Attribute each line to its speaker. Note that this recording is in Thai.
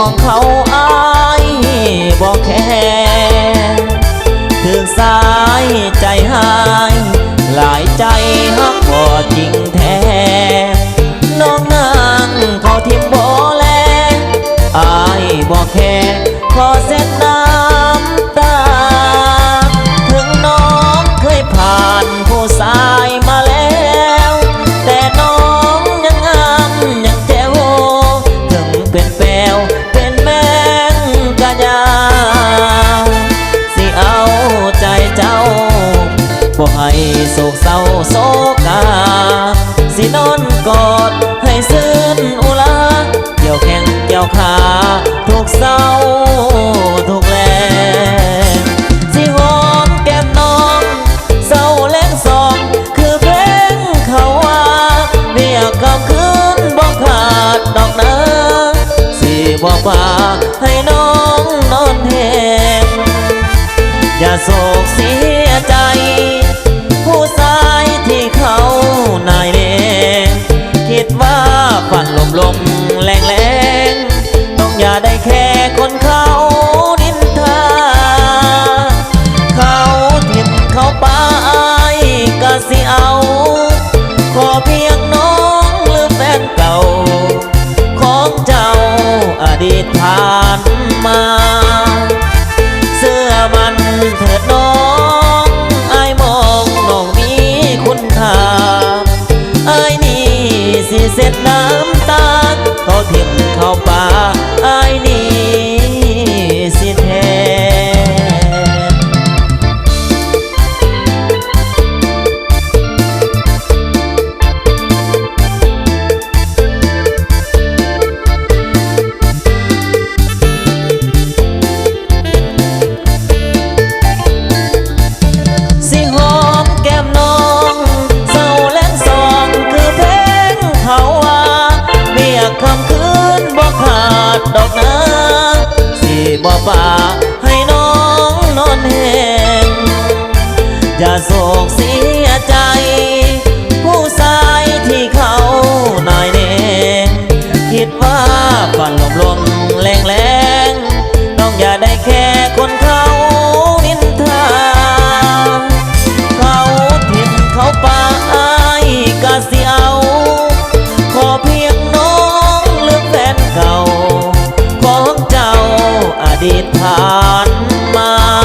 Speaker 1: ของเขาอายบอกแค่ถึงสายใจหาย หลายใจฮักพอจริงแท้ กา สินอนกอดให้ซื่นอุลาเกี่ยวแข้งเกี่ยวขาทุกเศร้าทุกแลงสิหอมแก้มน้องเศร้าแลงสอง คือเพลงเขาว่าเมียกำคืนบ่ขาดดอกนะสิบ่ป่าให้น้องนอนแหงอย่าโศกเสียใจ ตผ่านมา เสื้อมันเถิดน้องไอมองน้องมีคุณค่าไอนี่สิเสร็จน้ำ บ่าให้น้องนอนแหงอย่าโศก ดิษฐานมา